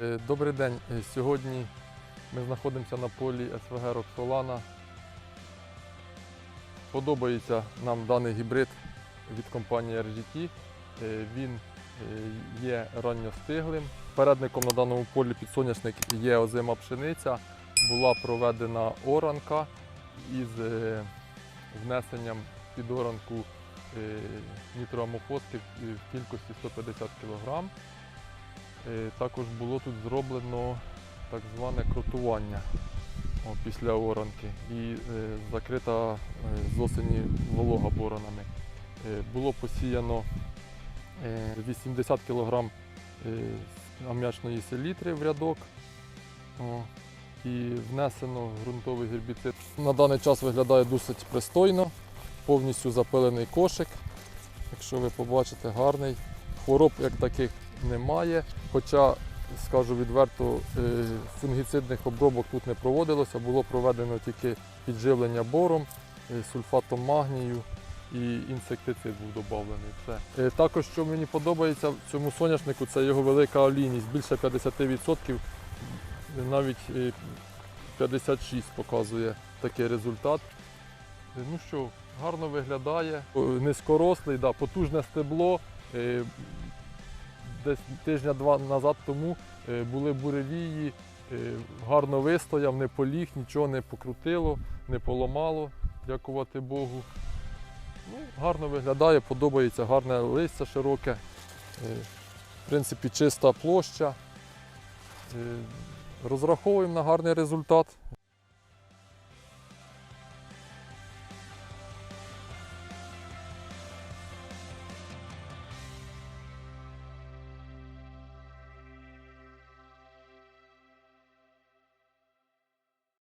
Е, Добрий день. Е, Сьогодні ми знаходимося на полі СВГ Роксолана. Подобається нам даний гібрид від компанії RGT. Е, Він є ранньостиглим. Передником на даному полі підсоняшник є озима пшениця. Була проведена оранка із внесенням під оранку е, нітроамофоски в в кількості 150 кг. Е, Також було тут зроблено так зване кротування о, після оранки і е, закрита е, з осені волога боронами. Було посіяно е, 80 кг ам'ячної селітри в рядок. І внесено ґрунтовий гербіцид. На даний час виглядає досить пристойно, повністю запилений кошик. Якщо ви побачите, гарний. Хвороб як таких немає. Хоча, скажу відверто, е, фунгіцидних обробок тут не проводилося, було проведено тільки підживлення бором, е, сульфатом магнію і інсектицид був додавлений. Все. Е, Також, що мені подобається в цьому соняшнику, це його велика олійність, більше 50%, навіть е, 56 показує такий результат. Ну що, гарно виглядає, низькорослий, да, потужне стебло. Десь тижня-два назад тому е, були буревії, е, гарно вистояв, не поліг, нічого не покрутило, не поламало, дякувати Богу. Ну, гарно виглядає, подобається гарне листя широке. Е, В принципі, чиста площа. Розраховуємо на гарний результат.